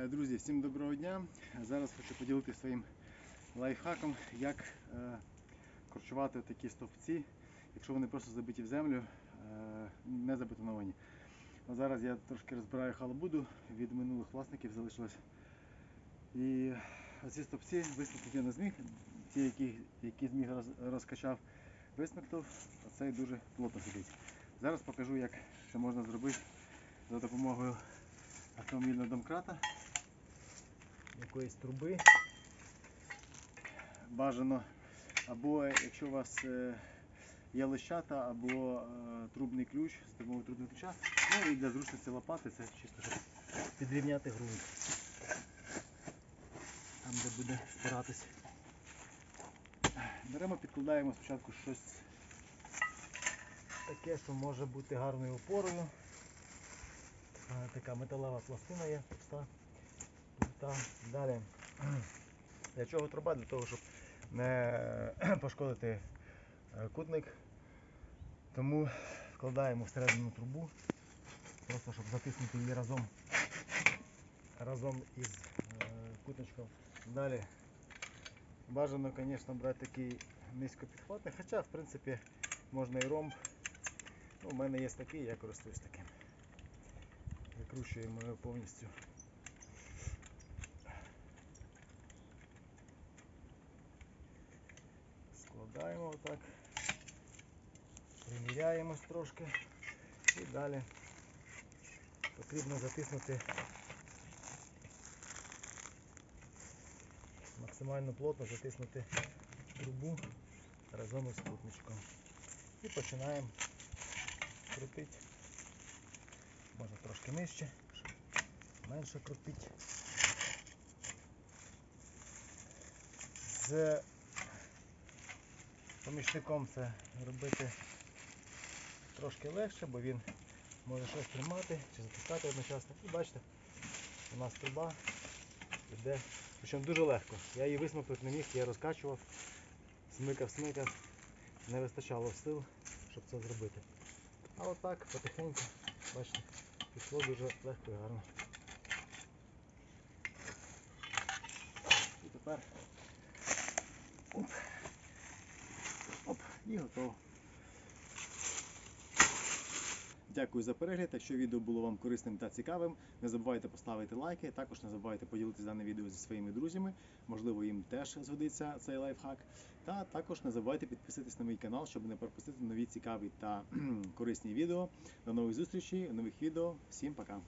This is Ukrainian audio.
Е, Друзі, всім доброго дня. Зараз хочу поділитися своїм лайфхаком, як е, корчувати такі стовпці, якщо вони просто забиті в землю, е, не забетоновані. Зараз я трошки розбираю халабуду, від минулих власників залишилось. І ці стовпці висмикнути я не зміг. Ті, які, які зміг розкачав, висмикнув, а цей дуже плотно сидить. Зараз покажу, як це можна зробити за допомогою автомобільного домкрата, якоїсь труби. Бажано, або якщо у вас е, є лищата, або е, трубний ключ, з допомогою трубного ключа. Ну і для зручності лопати це чисто щоб підрівняти ґрунт. Там, де буде спиратись. Беремо, підкладаємо спочатку щось таке, що може бути гарною опорою. Е, Така металева пластина є, товста. Товста. Далі. Для чого труба? Для того, щоб не пошкодити е, кутник. Тому вкладаємо всередину трубу, просто щоб затиснути її разом, разом із е, кутничком. Далі бажано, звісно, брати такий низькопідхватний, хоча в принципі можна і ромб. Ну, у мене є такий, я користуюсь таким. Викручуємо його повністю. Складаємо отак. Приміряємось трошки. І далі потрібно затиснути максимально плотно затиснути трубу разом із кутничком. І починаємо крутити. Можна трошки нижче, менше крутити. З помічником це робити трошки легше, бо він може щось тримати чи затискати одночасно. І бачите, у нас труба йде, причому дуже легко. Я її висмикнути не міг, я розкачував, смикав, смикав, не вистачало сил, щоб це зробити. А отак потихеньку, бачите, пішло дуже легко і гарно. І тепер і готово. Дякую за перегляд. Якщо відео було вам корисним та цікавим, не забувайте поставити лайки. Також не забувайте поділитися даним відео зі своїми друзями. Можливо, їм теж згодиться цей лайфхак. Та також не забувайте підписатись на мій канал, щоб не пропустити нові цікаві та корисні відео. До нових зустрічей, нових відео. Всім пока!